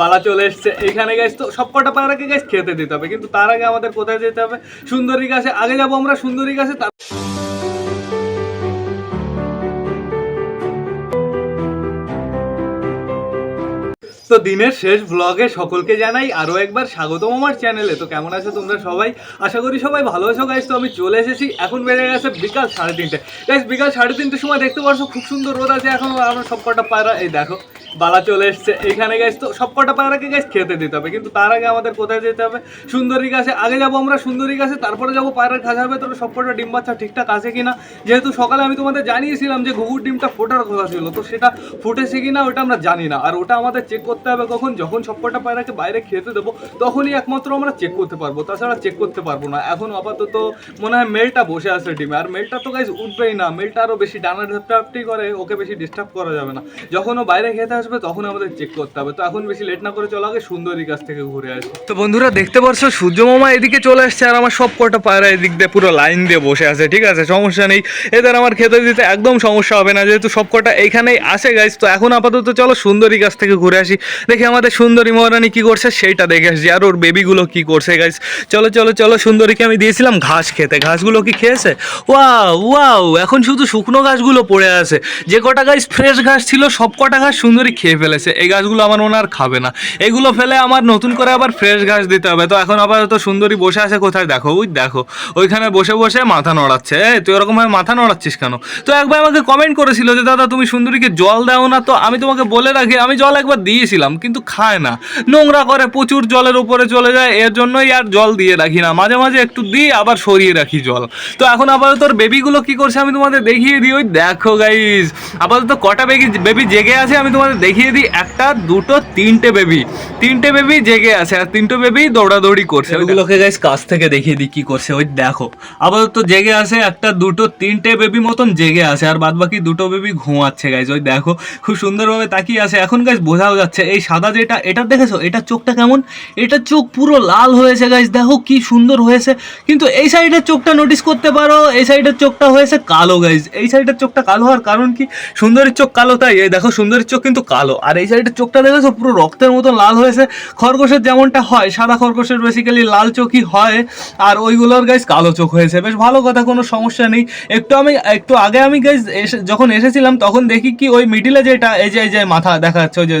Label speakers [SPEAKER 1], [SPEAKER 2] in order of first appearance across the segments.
[SPEAKER 1] বালা চলে এসছে। এখানে গাইস তো সবকটা পাড়াকে গাইস খেতে দিতে হবে, কিন্তু তার আগে আমাদের কোথায় যেতে হবে? সুন্দরী গাছে। আগে যাব আমরা সুন্দরী গাছে তো দিনের শেষ ব্লগে সকলকে জানাই আরও একবার স্বাগতম আমার চ্যানেলে তো কেমন আছো তোমরা সবাই? আশা করি সবাই ভালো আছো গাইস তো আমি চলে এসেছি। এখন বেড়ে গেছে বিকাল সাড়ে তিনটে। গাইস বিকাল সাড়ে তিনটের সময় দেখতে পারছ, খুব সুন্দর রোদ আছে। এখন আমরা সব কটা পায়রা এই দেখো, বালা চলে এসছে। এইখানে গাইস তো সব কটা পায়রাকে গাইস খেতে দিতে হবে। কিন্তু তার আগে আমাদের কোথায় যেতে হবে? সুন্দরী গাছে। আগে যাব আমরা সুন্দরী গাছে, তারপরে যাব পায়রার খাঁচার ভেতরে সব কটা ডিম বাচ্চা ঠিকঠাক আছে কিনা? যেহেতু সকালে আমি তোমাদের জানিয়েছিলাম যে ঘুঘুর ডিমটা ফোটার কথা ছিল, তো সেটা ফুটেছে কিনা, ওটা আমরা জানি না। আর ওটা আমাদের চেক করতে হবে কখন? যখন সবকটা পায়রাকে বাইরে খেতে দেবো, তখনই একমাত্র আমরা চেক করতে পারব। তাছাড়া চেক করতে পারব না। এখন আপাতত মনে হয় মেলটা বসে আছে ডিমে। আর মেলটা তো গাইজ উঠবেই না। মেলটা আরও বেশি ডানা ঝাপটাপটি করে, ওকে বেশি ডিস্টার্ব করা যাবে না। যখন ও বাইরে খেতে আসবে, তখন আমাদের চেক করতে হবে। তো এখন বেশি লেট না করে চলো, আগে সুন্দরী কাছ থেকে ঘুরে আসি। তো বন্ধুরা, দেখতে পারছ সূর্য মামা এদিকে চলে আসছে, আর আমার সব কটা পায়রা এদিক দিয়ে পুরো লাইন দিয়ে বসে আছে। ঠিক আছে, সমস্যা নেই। এদের আমার খেতে দিতে একদম সমস্যা হবে না, যেহেতু সব কটা এইখানেই আসে গাইজ তো এখন আপাতত চলো সুন্দরী গাছ থেকে ঘুরে আসি। দেখি আমাদের সুন্দরী মহারানী কি করছে, সেইটা দেখে আসছি। আর ওর বেবিগুলো কি করছে গাইস চলো চলো চলো, সুন্দরীকে আমি দিয়েছিলাম ঘাস খেতে। ঘাসগুলো কি খেয়েছে? ওয়াও ওয়াও, এখন শুধু শুকনো ঘাসগুলো পড়ে আছে। যে কটা গাছ ফ্রেশ ঘাস ছিল, সব কটা ঘাস সুন্দরী খেয়ে ফেলেছে। এই গাছগুলো আমার মনে আর খাবে না। এগুলো ফেলে আমার নতুন করে আবার ফ্রেশ ঘাস দিতে হবে। তো এখন আপাতত সুন্দরী বসে আছে কোথায়? দেখো, ওই দেখো, ওইখানে বসে বসে মাথা নড়াচ্ছে। তুই ওরকমভাবে মাথা নড়াচ্ছিস কেন? তো একবার আমাকে কমেন্ট করেছিল যে, দাদা, তুমি সুন্দরীকে জল দাও না। তো আমি তোমাকে বলে রাখি, আমি জল একবার দিয়েছিলাম কিন্তু খায় না। নোংরা করে প্রচুর জলের উপরে চলে যায় এর জন্যই আর জল দিয়ে রাখি না। মাঝে মাঝে একটু দিই আবার সরিয়ে রাখি জল। তো এখন আপাতত তোর বেবিগুলো কি করছে আমি তোমাদের দেখিয়ে দিই। ওই দেখো গাইস আপাতত কটা বেবি বেবি জেগে আছে আমি তোমাদের দেখিয়ে দিই। একটা দুটো তিনটে বেবি। তিনটে বেবি জেগে আছে আর তিনটে বেবি দৌড়াদৌড়ি করছে। ওইগুলোকে গাইস কাছ থেকে দেখিয়ে দিই কি করছে ওই দেখো। আপাতত জেগে আছে একটা দুটো তিনটে বেবি মতন জেগে আছে আর বাদ বাকি দুটো বেবি ঘুমাচ্ছে গাইজ ওই দেখো। খুব সুন্দরভাবে তাকিয়ে আছে। এখন গাইজ বোঝাও যাচ্ছে এই সাদা যেটা, এটা দেখেছ? এটা চোখটা কেমন? এটা চোখ পুরো লাল হয়েছে গাইজ দেখো কি সুন্দর হয়েছে। কিন্তু এই সাইডের চোখটা নোটিস করতে পারো, এই সাইডের চোখটা হয়েছে কালো গাইজ এই সাইডের চোখটা কালো হওয়ার কারণ কি? সুন্দরীর চোখ কালো, তাই? এই দেখো, সুন্দরীর চোখ কিন্তু কালো। আর এই সাইডের চোখটা দেখেছ? পুরো রক্তের মতো লাল হয়েছে। খরগোশের যেমনটা হয়, সাদা খরগোশের বেসিক্যালি লাল চোখই হয়। আর ওইগুলোর গাইজ কালো চোখ হয়েছে। বেশ ভালো কথা, কোনো সমস্যা নেই। একটু আমি, একটু আগে আমি গাইজ এসে, যখন এসেছিলাম, তখন দেখি কি ওই মিডিলে যেটা, এই যে এই যে মাথা দেখা যাচ্ছে ওই যে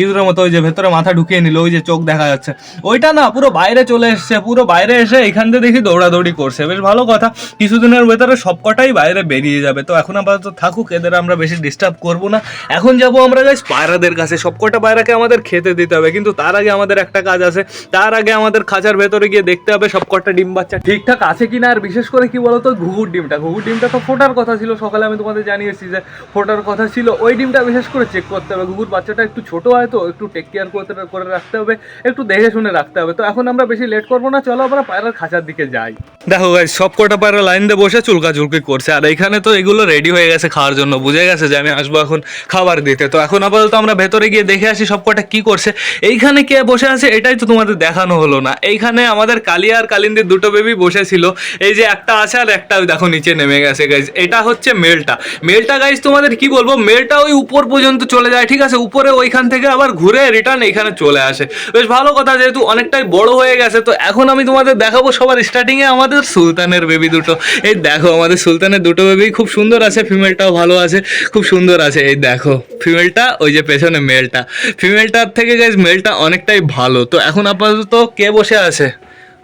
[SPEAKER 1] ইঁদুরের মতো ওই যে ভেতরে মাথা ঢুকিয়ে নিল, ওই যে চোখ দেখা যাচ্ছে। ওইটা না পুরো বাইরে চলে এসছে, পুরো বাইরে এসে এখান থেকে দেখি দৌড়াদৌড়ি করছে। বেশ ভালো কথা, কিছুদিনের ভেতরে সবকটাই বাইরে বেরিয়ে যাবে। তো এখন আপাতত থাকুক, এদের আমরা বেশি ডিস্টার্ব করব না। এখন যাব আমরা গাইজ পায়রাদের কাছে, সবকটা পায়রাকে আমাদের খেতে দিতে হবে। কিন্তু তার আগে আমাদের একটা কাজ আছে, তার আগে আমাদের খাঁচার ভেতরে গিয়ে দেখতে হবে সবকটা ডিম বাচ্চা ঠিকঠাক আছে কিনা, আর বিশেষ করে কি বলতো, ঘুঘুর ডিমটা। ঘুঘুর ডিমটা তো ফোটার কথা ছিল, সকালে আমি তোমাদের জানিয়েছি যে ফোটার কথা ছিল। ওই ডিমটা বিশেষ করে চেক করতে হবে। ঘুঘুর বাচ্চাটা একটু ছোট হয় তো একটু টেক কেয়ার করতে, করে রাখতে হবে, একটু দেখে শুনে রাখতে হবে। তো এখন আমরা বেশি লেট করব না, চলো আমরা পায়রার খাঁচার দিকে যাই। দেখো গাইজ সব কটা পায়রা লাইন দিয়ে বসে চুলকা চুলকি করছে, আর এখানে তো এগুলো রেডি হয়ে গেছে খাওয়ার জন্য, বুঝে গেছে যে আমি আসব এখন খাবার দিতে। তো এখন আপাতত আমরা ভেতরে গিয়ে দেখে আসি সব কটা কি করছে। এইখানে কে বসে আছে এটাই তো তোমাদের দেখানো হলো না। এইখানে আমাদের কালিয়া আর কালিন্দির দুটো বেবি বসেছিল, এই যে একটা আছে আর একটা দেখো নিচে নেমে গেছে গাইজ এটা হচ্ছে মেলটা। মেলটা গাইজ তোমাদের কি বলব, মেলটা ওই উপর পর্যন্ত চলে যায়, ঠিক আছে? উপরে ওইখান থেকে আবার ঘুরে রিটার্ন এখানে চলে আসে। বেশ ভালো কথা, যেহেতু অনেকটাই বড় হয়ে গেছে, তো এখন আমি তোমাদের দেখাবো সবার স্টার্টিংয়ে আমাদের সুলতানের বেবি দুটো। এই দেখো, আমাদের সুলতানের দুটো বেবি খুব সুন্দর আছে ফিমেলটাও ভালো আছে, খুব সুন্দর আছে। এই দেখো ফিমেলটা ওই যে পেছনে মেলটা ফিমেলটার থেকে গাইজ মেলটা অনেকটাই ভালো। তো এখন আপাতত কে বসে আছে?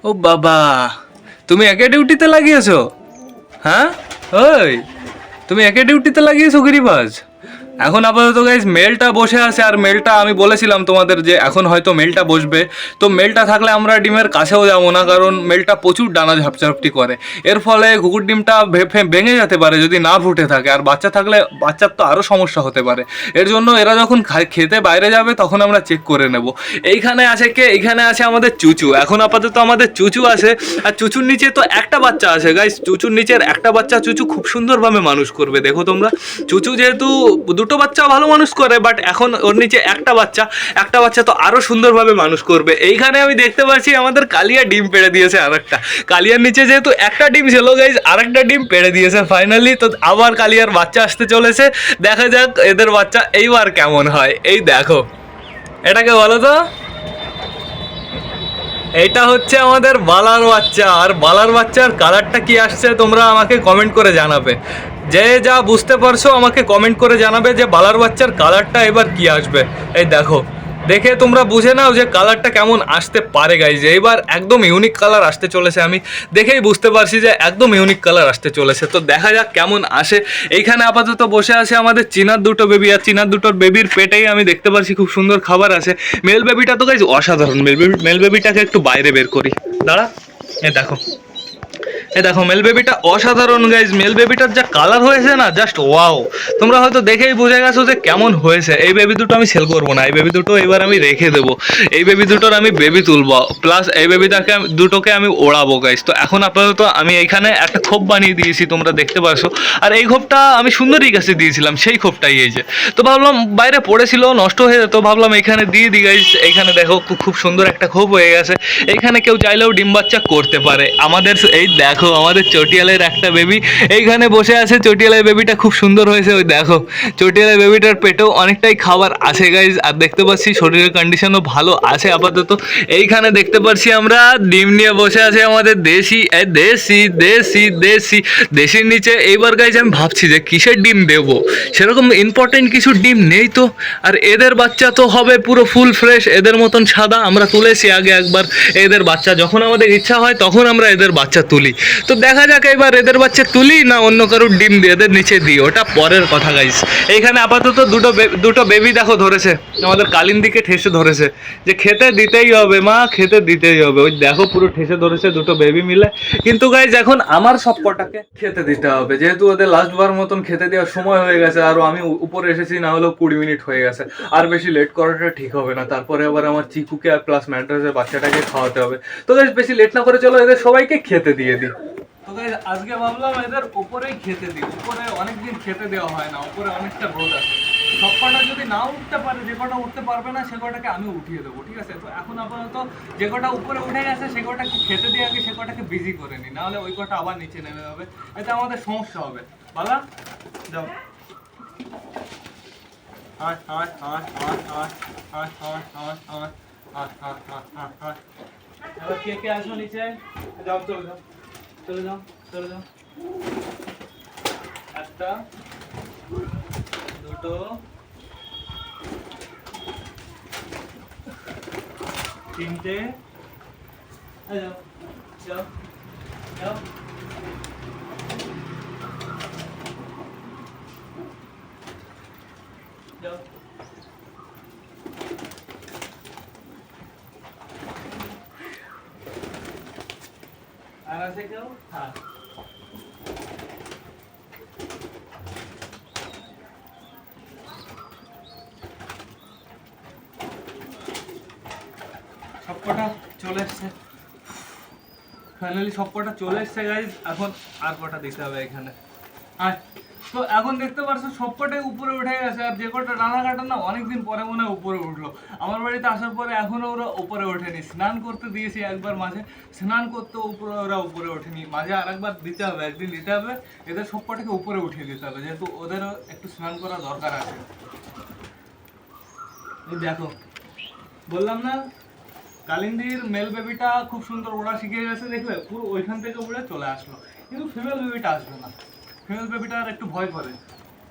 [SPEAKER 1] ও বাবা, তুমি একে ডিউটিতে লাগিয়েছো? হ্যাঁ? ওই, তুমি একে ডিউটিতে লাগিয়েছো গিরিবাজ? এখন আপাতত গাইজ মেলটা বসে আছে আর মেলটা আমি বলেছিলাম তোমাদের যে এখন হয়তো মেলটা বসবে। তো মেলটা থাকলে আমরা ডিমের কাছেও যাব না, কারণ মেলটা প্রচুর ডানা ঝাপঝাপটি করে। এর ফলে ঘুঘুর ডিমটা ভেঙে যেতে পারে যদি না ফুটে থাকে। আর বাচ্চা থাকলে বাচ্চার তো আরও সমস্যা হতে পারে। এর জন্য এরা যখন খেতে বাইরে যাবে, তখন আমরা চেক করে নেব। এইখানে আছে কে? এইখানে আছে আমাদের চুচু। এখন আপাতত আমাদের চুচু আছে। আর চুচুর নিচে তো একটা বাচ্চা আছে গাইস চুচুর নিচের একটা বাচ্চা চুচু খুব সুন্দরভাবে মানুষ করবে। দেখো তোমরা। চুচু যেহেতু দুটো বাচ্চা ভালো মানুষ করে বাট এখন ওর নিচে একটা বাচ্চা একটা বাচ্চা তো আরও সুন্দরভাবে মানুষ করবে। এইখানে আমি দেখতে পাচ্ছি আমাদের কালিয়া ডিম পেড়ে দিয়েছে আর একটা কালিয়ার নিচে যেহেতু একটা ডিম ছিল গাইজ আর একটা ডিম পেড়ে দিয়েছে ফাইনালি তো আবার কালিয়ার বাচ্চা আসতে চলেছে। দেখা যাক এদের বাচ্চা এইবার কেমন হয়। এই দেখো। এটাকে বলো তো? এইটা হচ্ছে আমাদের বালার বাচ্চা। আর বালার বাচ্চার কালারটা কি আসছে তোমরা আমাকে কমেন্ট করে জানাবে। যে যা বুঝতে পারছ আমাকে কমেন্ট করে জানাবে যে বালার বাচ্চার কালারটা এবার কি আসবে। এই দেখো। দেখে তোমরা বুঝে নাও যে কালারটা কেমন আসতে পারে গাইজ এবার একদম ইউনিক কালার আসতে চলেছে। আমি দেখেই বুঝতে পারছি যে একদম ইউনিক কালার আসতে চলেছে। তো দেখা যাক কেমন আসে। এইখানে আপাতত বসে আছে আমাদের চিনার দুটো বেবি আর চিনার দুটোর বেবির পেটেই আমি দেখতে পাচ্ছি খুব সুন্দর খাবার আছে। মেল বেবিটা তো গাইজ অসাধারণ। মেল বেবিটাকে একটু বাইরে বের করি। দাঁড়া, এ দেখো। এ দেখো মেল বেবিটা অসাধারণ গাইজ মেল বেবিটার যা কালার হয়েছে না জাস্ট ওয়াও তোমরা হয়তো দেখেই বুঝে গেছো যে কেমন হয়েছে। এই বেবি দুটো আমি সেল করব না, এই বেবি দুটো এবার আমি রেখে দেবো। এই বেবি দুটোর আমি বেবি তুলবো প্লাস এই বেবিটাকে দুটোকে আমি ওড়াবো গাইজ তো এখন আপাতত আমি এইখানে একটা খোপ বানিয়ে দিয়েছি, তোমরা দেখতে পারছ। আর এই খোপটা আমি সুন্দরী গাছে দিয়েছিলাম, সেই খোপটাই এই যে। তো ভাবলাম বাইরে পড়েছিল, নষ্ট হয়ে যেত ভাবলাম এখানে দিয়ে দিই গাইজ এইখানে দেখো, খুব- সুন্দর একটা খোপ হয়ে গেছে। এইখানে কেউ চাইলেও ডিম বাচ্চা করতে পারে। আমাদের এই, দেখো আমাদের চটিয়ালের একটা বেবি এইখানে বসে আছে, চটিয়ালের বেবিটা খুব সুন্দর হয়েছে, ওই দেখো। চটিয়ালের বেবিটার পেটেও অনেকটাই খাবার আছে গাইজ আর দেখতে পাচ্ছি, শরীরের কন্ডিশনও ভালো আছে আপাতত। এইখানে দেখতে পাচ্ছি আমরা, ডিম নিয়ে বসে আছে আমাদের দেশি দেশি দেশি দেশি। দেশির নিচে এইবার গাইজ আমি ভাবছি যে কিসের ডিম দেবো? সেরকম ইম্পর্টেন্ট কিছু ডিম নেই তো। আর এদের বাচ্চা তো হবে পুরো ফুল ফ্রেশ এদের মতন সাদা। আমরা তুলেছি আগে একবার এদের বাচ্চা। যখন আমাদের ইচ্ছা হয়, তখন আমরা এদের বাচ্চা তুলি। তো দেখা যাক এবার এদের বাচ্চা তুলি না অন্য কারোর ডিম দিয়ে, এদের নিচে দিই। ওটা পরের কথা গাইস এইখানে আপাতত দুটো দুটো বেবি দেখো ধরেছে। আমাদের কালিন দিকে ঠেসে ধরেছে। যে খেতে দিতেই হবে, মা, খেতে দিতেই হবে। ওই দেখো পুরো ঠেসে ধরেছে দুটো বেবি মিলে। কিন্তু গাইজ এখন আমার সব কটাকে খেতে দিতে হবে। যেহেতু ওদের লাস্ট বার মতন খেতে দেওয়ার সময় হয়ে গেছে, আর আমি উপরে এসেছি, না হলেও কুড়ি মিনিট হয়ে গেছে। আর বেশি লেট করাটা ঠিক হবে না। তারপরে আবার আমার চিকুকে আর প্লাস ম্যান্টাসের বাচ্চাটাকে খাওয়াতে হবে। তো বেশি লেট না করে চলো, এদের সবাইকে খেতে দিয়ে দিই। তো আজকে ভাবলাম এদের উপরেই খেতে দিই উপরে অনেকদিন খেতে দেওয়া হয় না উপরে অনেকটা রোদ আছে সব কটা যদি না উঠতে পারে যে কটা উঠতে পারবে না সে কটাকে আমি উঠিয়ে দেবো ঠিক আছে তো এখন আপাতত যে কটা উপরে উঠে গেছে সে কটাকে খেতে দিয়ে আগে সে কটাকে বিজি করে নি নাহলে ওই কটা আবার নিচে নেমে যাবে এতে আমাদের সমস্যা হবে বালা যাও আয় আয় আয় আয় আয় আয় আয় আয় আয় আয় আয় এবার কে কে আসো নিচে যাও চলে যাও चले जाओ चले যাও একটা দুটো তিনটে যাও যাও যাও সবকটা চলে এসছে। ফাইনালি সবকটা চলে এসছে গাইজ এখন আর কটা দিতে হবে এখানে। আর তো এখন দেখতে পারছ, সবকটাই উপরে উঠে গেছে। আর যে কটা রানাঘাটা না, অনেকদিন পরে মনে হয় উপরে উঠল। আমার বাড়িতে আসার পরে এখনও ওরা উপরে ওঠেনি। স্নান করতে দিয়েছি একবার মাঝে। স্নান করতে উপরে, ওরা উপরে ওঠেনি। মাঝে আরেকবার দিতে হবে, একদিন দিতে হবে। এদের সবকটাকে উপরে উঠিয়ে দিতে হবে, যেহেতু ওদেরও একটু স্নান করা দরকার আছে। দেখো। বললাম না কালিন্দির মেল বেবিটা খুব সুন্দর ওড়া শিখে গেছে দেখলে, পুরো ওইখান থেকে উড়ে চলে আসলো। কিন্তু ফিমেল বেবিটা আসবে না। ফিমেল বেবিটা আর একটু ভয় করে।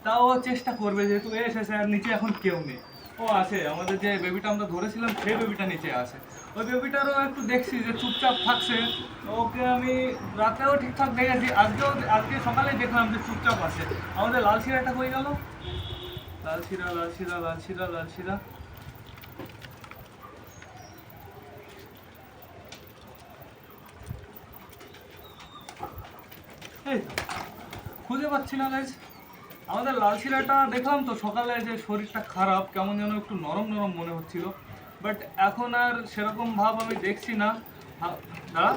[SPEAKER 1] তাও চেষ্টা করবে যেহেতু, এ এসেছে আর নিচে এখন কেউ নেই। ও, আছে, আমাদের যে বেবিটা আমরা ধরেছিলাম সেই বেবিটা নিচে আছে। ওই বেবিটারও একটু দেখছি যে চুপচাপ থাকছে। ওকে আমি রাতেও ঠিকঠাক দেখেছি, আজকেও, আজকে সকালে দেখলাম যে চুপচাপ আছে। আমাদের লাল শিরাটা হয়ে গেল? লাল শিরা লাল শিরা লাল শিরা লাল শিরা। খুঁজে পাচ্ছি না গাইজ আমাদের লাল শিলাটা দেখলাম তো সকালে যে শরীরটা খারাপ, কেমন যেন একটু নরম নরম মনে হচ্ছিল। বাট এখন আর সেরকম ভাব আমি দেখছি না। দাঁড়া।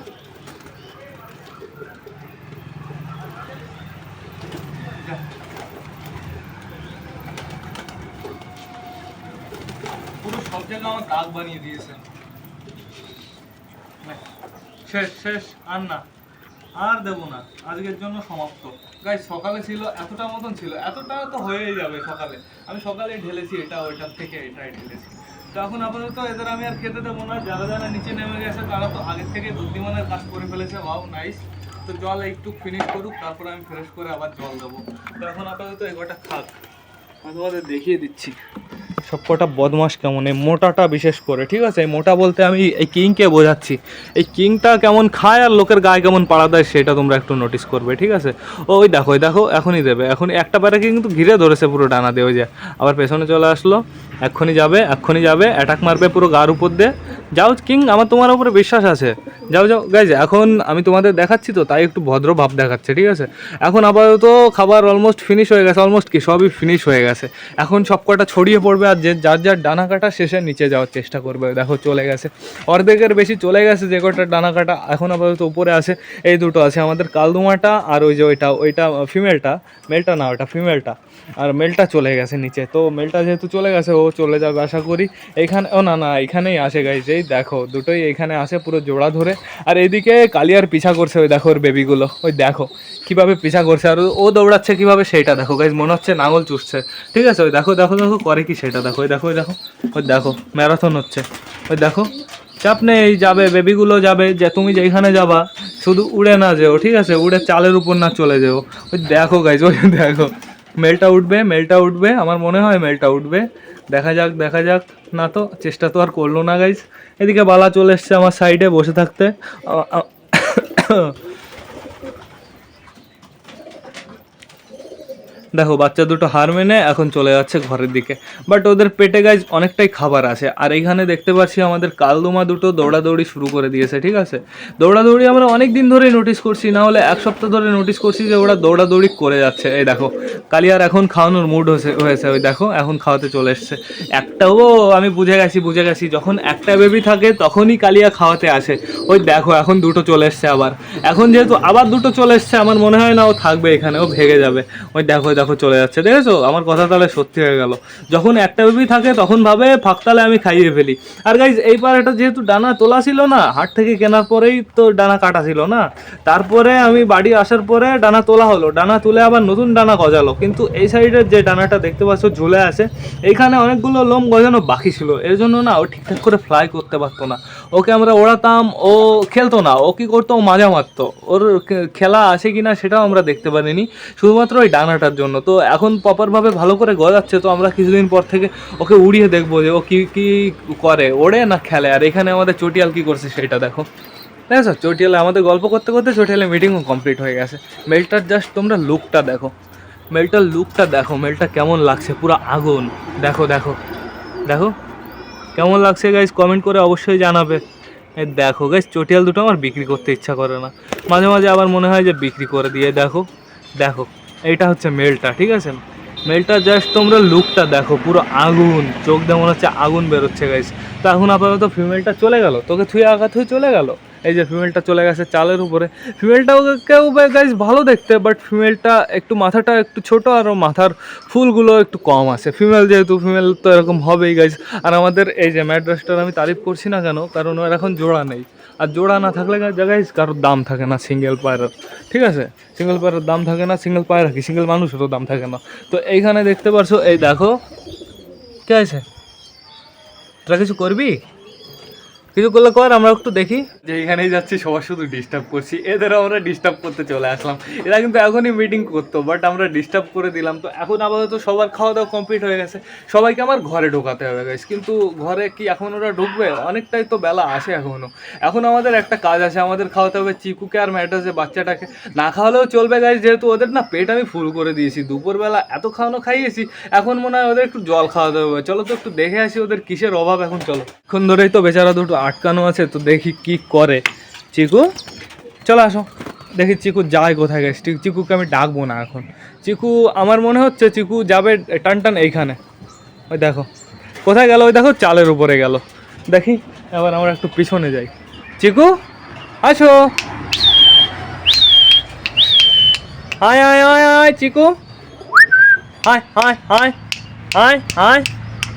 [SPEAKER 1] পুরো সব জায়গায় আমার দাগ বানিয়ে দিয়েছে। শেষ শেষ, আর না। আর দেবো না। আজকের জন্য সমাপ্ত। গাই সকালে ছিল, এতটা মতন ছিল, এতটা তো হয়েই যাবে সকালে। আমি সকালে ঢেলেছি, এটা ওইটার থেকে এটাই ঢেলেছি। তো এখন আপাতত এদের আমি আর খেতে দেবো না, যারা যারা নিচে নেমে গেছে তারা তো আগের থেকে বুদ্ধিমানের কাজ করে ফেলেছে ওয়াও নাইস তো জল একটু ফিনিশ করুক, তারপরে আমি ফ্রেশ করে আবার জল দেবো। তো এখন আপাতত এগোটা খাক। আমি তোমাদের দেখিয়ে দিচ্ছি। সব কটা বদমাস কেমন? এই মোটাটা বিশেষ করে, ঠিক আছে? এই মোটা বলতে আমি এই কিংকে বোঝাচ্ছি। এই কিংটা কেমন খায় আর লোকের গায়ে কেমন পাড়া দেয় সেটা তোমরা একটু নোটিস করবে, ঠিক আছে? ওই দেখো ওই দেখো, এখনই দেবে। এখন একটা প্যারাকে কিন্তু ঘিরে ধরেছে পুরো ডানা দিয়ে, ওই যে। আবার পেছনে চলে আসলো, এক্ষুনি যাবে এক্ষুনি যাবে অ্যাটাক মারবে পুরো গার উপর দিয়ে। যাও, কিং, আমার তোমার উপরে বিশ্বাস আছে। যাও যাও গাইজ এখন আমি তোমাদের দেখাচ্ছি তো, তাই একটু ভদ্র ভাব দেখাচ্ছে, ঠিক আছে? এখন আপাতত খাবার অলমোস্ট ফিনিশ হয়ে গেছে অলমোস্ট কি, সবই ফিনিশ হয়ে গেছে। এখন সব কটা ছড়িয়ে পড়বে আর যে যার যার ডানা কাটা শেষে নিচে যাওয়ার চেষ্টা করবে। দেখো, চলে গেছে। অর্ধেকের বেশি চলে গেছে যে কটা ডানা কাটা, এখন আপাতত উপরে আছে। এই দুটো আছে আমাদের কালদুমাটা আর ওই যে ওইটা ওইটা ফিমেলটা। মেলটা না, ওটা ফিমেলটা। আর মেলটা চলে গেছে নিচে। তো মেলটা যেহেতু চলে গেছে, ও চলে যাবে আশা করি। এইখানে ও না না, এইখানেই আসে গাইজ এই দেখো, দুটোই এইখানে আসে পুরো জোড়া ধরে। আর এইদিকে কালিয়ার পিছা করছে ওই দেখো ওর বেবিগুলো ওই দেখো, কীভাবে পিছা করছে। আর ও দৌড়াচ্ছে কীভাবে সেইটা দেখো গাইজ মনে হচ্ছে নাঙল চুষছে। ঠিক আছে, ওই দেখো দেখো দেখো, করে কি সেটা দেখো ওই দেখো ওই দেখো ওই দেখো, ম্যারাথন হচ্ছে। ওই দেখো, চাপ নেই, যাবে, বেবিগুলো যাবে, যে তুমি যেখানে যাবা, শুধু উড়ে না যেও, ঠিক আছে? উড়ে চালের উপর না চলে যেও। ওই দেখো গাইজ ওই দেখো। মেলটা উঠবে মেলটা উঠবে, আমার মনে হয় মেলটা উঠবে। দেখা যাক দেখা যাক, না তো, চেষ্টা তো আর করল না গাইজ এদিকে বালা চলে এসছে আমার সাইডে বসে থাকতে। দেখো, বাচ্চা দুটো হার মেনে এখন চলে যাচ্ছে ঘরের দিকে। বাট ওদের পেটে গাইজ অনেকটাই খাবার আছে। আর এইখানে দেখতে পাচ্ছি আমাদের কালদুমা দুটো দৌড়াদৌড়ি শুরু করে দিয়েছে, ঠিক আছে? দৌড়াদৌড়ি আমরা অনেক দিন ধরেই নোটিস করছি, না হলে এক সপ্তাহ ধরে নোটিস করছি যে ওরা দৌড়াদৌড়ি করে যাচ্ছে। এই দেখো কালিয়ার এখন খাওয়ানোর মুড হয়েছে হয়েছে, ওই দেখো, এখন খাওয়াতে চলে এসছে। একটাও আমি বুঝে গেছি বুঝে গেছি, যখন একটা বেবি থাকে তখনই কালিয়া খাওয়াতে আসে। ওই দেখো, এখন দুটো চলে এসছে আবার। এখন যেহেতু আবার দুটো চলে এসছে, আমার মনে হয় না ও থাকবে এখানে, ও ভেগে যাবে। ওই দেখো, ওই দেখো চলে যাচ্ছে। দেখেছ? আমার কথা তাহলে সত্যি হয়ে গেল। যখন একটা বেবি থাকে, তখন ভাবে ফাঁকতালে আমি খাইয়ে ফেলি। আর গাইজ এই পাড়াটা যেহেতু ডানা তোলা ছিল না, হাট থেকে কেনার পরেই তো ডানা কাটা ছিল না। তারপরে আমি বাড়ি আসার পরে ডানা তোলা হলো। ডানা তুলে আবার নতুন ডানা গজালো। কিন্তু এই সাইডের যে ডানাটা দেখতে পাচ্ছ, ঝুলে আছে। এইখানে অনেকগুলো লোম গজানো বাকি ছিল। এর জন্য না, ও ঠিকঠাক করে ফ্লাই করতে পারতো না। ওকে আমরা ওড়াতাম, ও খেলতো না। ও কি করতো? ও মাজা মারতো। ওর খেলা আছে কি না সেটাও আমরা দেখতে পারিনি। শুধুমাত্র ওই ডানাটার জন্য। তো এখন প্রপারভাবে ভালো করে গজাচ্ছে, তো আমরা কিছুদিন পর থেকে ওকে উড়িয়ে দেখব যে ও কি কি করে, ওড়ে না খেলে? আর এখানে আমাদের চটিয়াল কি করছে সেটা দেখো। দেখো চটিয়ালে আমাদের গল্প করতে করতে চটিয়ালে মিটিংও কমপ্লিট হয়ে গেছে। মেলটার জাস্ট তোমরা লুকটা দেখো। মেলটার লুকটা দেখো, মেলটা কেমন লাগছে? পুরো আগুন। দেখো দেখো। দেখো? কেমন লাগছে গাইজ কমেন্ট করে অবশ্যই জানাবে। দেখো গাইজ চটিয়াল দুটো আমার বিক্রি করতে ইচ্ছা করে না। মাঝে মাঝে আবার মনে হয় যে বিক্রি করে দিয়ে দেখো। দেখো। এইটা হচ্ছে মেলটা, ঠিক আছে? মেলটা জাস্ট তোমরা লুকটা দেখো, পুরো আগুন, চোখ দিয়ে মনে হচ্ছে আগুন বেরোচ্ছে গাইস তো এখন আপাতত ফিমেলটা চলে গেল, তোকে থুয়ে আঘাত হয়ে চলে গেল? এই যে ফিমেলটা চলে গেছে চালের উপরে। ফিমেলটাও কেউ গাইজ ভালো দেখতে বাট ফিমেলটা একটু মাথাটা একটু ছোট আর মাথার ফুলগুলো একটু কম আছে। ফিমেল যেহেতু ফিমেল তো এরকম হবেই গাইজ আর আমাদের এই যে ম্যাড্রাসটার আমি তারিফ করছি না কেন, কারণ ওর এখন জোড়া নেই। আর জোড়া না থাকলে জায়গায় কারোর দাম থাকে না সিঙ্গেল পায়রার ঠিক আছে? সিঙ্গেল পায়রার দাম থাকে না সিঙ্গেল পায়রা কি সিঙ্গেল মানুষেরও দাম থাকে না। তো এইখানে দেখতে পারছ, এই দেখো, কে আছে? তোরা কিছু করবি? কিছু করলে কর, আমরা একটু দেখি। যে এখানেই যাচ্ছি, সবার শুধু ডিস্টার্ব করছি। এদের আমরা ডিস্টার্ব করতে চলে আসলাম। এরা কিন্তু এখনই মিটিং করতো বাট আমরা ডিস্টার্ব করে দিলাম। তো এখন আপাতত সবার খাওয়া দাওয়া কমপ্লিট হয়ে গেছে। সবাইকে আমার ঘরে ঢোকাতে হবে গাইস কিন্তু ঘরে কি এখন ওরা ঢুকবে? অনেকটাই তো বেলা আসে এখনও এখন আমাদের একটা কাজ আছে, আমাদের খাওয়াতে হবে চিকুকে আর ম্যাটাসে বাচ্চাটাকে। না খাওয়ালেও চলবে গাইস যেহেতু ওদের না পেট আমি ফুল করে দিয়েছি। দুপুরবেলা এত খাওয়ানো খাইয়েছি, এখন মনে হয় ওদের একটু জল খাওয়াতে হবে। চলো তো একটু দেখে আসি ওদের কিসের অভাব এখন, চলো। এখন ধরেই তো বেচারা দুটো আটকানো আছে তো দেখি কি করে চিকু চলো আসো দেখি চিকু যায় কোথায় গেছে চিকু- চিকুকে আমি ডাকবো না এখন চিকু আমার মনে হচ্ছে চিকু যাবে টান টান এইখানে ওই দেখো কোথায় গেল ওই দেখো চালের উপরে গেল দেখি এবার আমরা একটু পিছনে যাই চিকু আসো হায় হায় হায় হায় চিকু হায় হায় হায় হায় হায়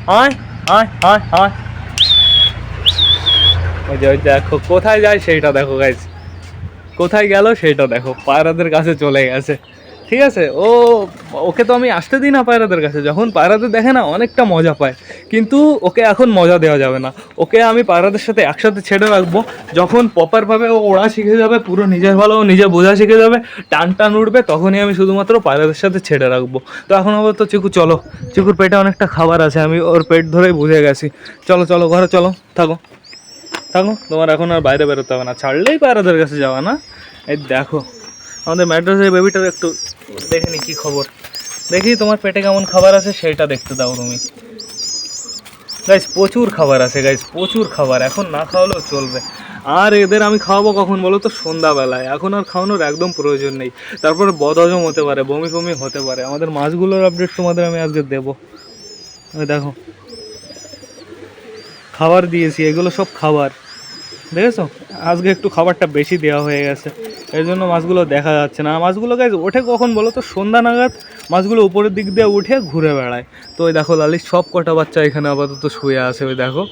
[SPEAKER 1] হায় হায় হায় হায় ওই যে, ওই দেখো, কোথায় যায় সেইটা দেখো গাইজ কোথায় গেল সেইটা দেখো, পায়রাদের কাছে চলে গেছে। ঠিক আছে? ও, ওকে তো আমি আসতে দিই না পায়রাদের কাছে। যখন পায়রাদের দেখে না, অনেকটা মজা পায়। কিন্তু ওকে এখন মজা দেওয়া যাবে না। ওকে আমি পায়রাদের সাথে একসাথে ছেড়ে রাখব। যখন প্রপারভাবে ও ওড়া শিখে যাবে, পুরো নিজের ভালো ও নিজে বোঝা শিখে যাবে টান টান উঠবে, তখনই আমি শুধুমাত্র পায়রাদের সাথে ছেড়ে রাখব। তো এখন আবার তো চিকু, চলো। চিকুর পেটে অনেকটা খাবার আছে, আমি ওর পেট ধরেই বুঝে গেছি। চলো চলো, ঘরে চলো, থাকো। থাকো, তোমার এখন আর বাইরে বেরোতে হবে না। ছাড়লেই পায়রাদের কাছে যাওয়া, না? এই দেখো, আমাদের ম্যাড্রাসের বেবিটার একটু দেখে নি কী খবর। দেখি তোমার পেটে কেমন খাবার আছে সেটা দেখতে দাও তুমি। গাইস প্রচুর খাবার আছে গাইস প্রচুর খাবার। এখন না খাওয়ালেও চলবে। আর এদের আমি খাওয়াবো কখন বলো তো? সন্ধ্যাবেলায়। এখন আর খাওয়ানোর একদম প্রয়োজন নেই। তারপরে বদহজম হতে পারে, বমি ফমি হতে পারে। আমাদের মাছগুলোর আপডেট তোমাদের আমি আজকে দেবো। দেখো খাবার দিয়েছি, এগুলো সব খাবার। দেখেছ? আজকে একটু খাবারটা বেশি দেওয়া হয়ে গেছে। এর জন্য মাছগুলো দেখা যাচ্ছে না। মাছগুলো গাছ ওঠে কখন বলো তো? সন্ধ্যা নাগাদ মাছগুলো উপরের দিক দিয়ে উঠে ঘুরে বেড়ায়। তো ওই দেখো লালির সব কটা বাচ্চা এখানে আপাতত শুয়ে আছে, ওই দেখো।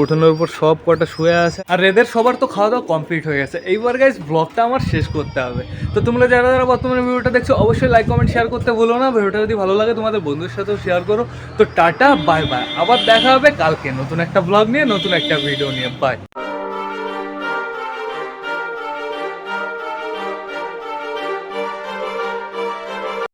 [SPEAKER 1] উঠোনের উপর সব কটা শুয়ে আছে। আর এদের সবার তো খাওয়া দাওয়া কমপ্লিট হয়ে গেছে। এইবার গাইজ ব্লগটা আমার শেষ করতে হবে। তো তোমরা যারা যারা বর্তমানে ভিডিওটা দেখছ, অবশ্যই লাইক কমেন্ট শেয়ার করতে ভুলো না। ভিডিওটা যদি ভালো লাগে, তোমাদের বন্ধুর সাথেও শেয়ার করো। তো টাটা বাই বাই আবার দেখা হবে কালকে নতুন একটা ব্লগ নিয়ে, নতুন একটা ভিডিও নিয়ে। বাই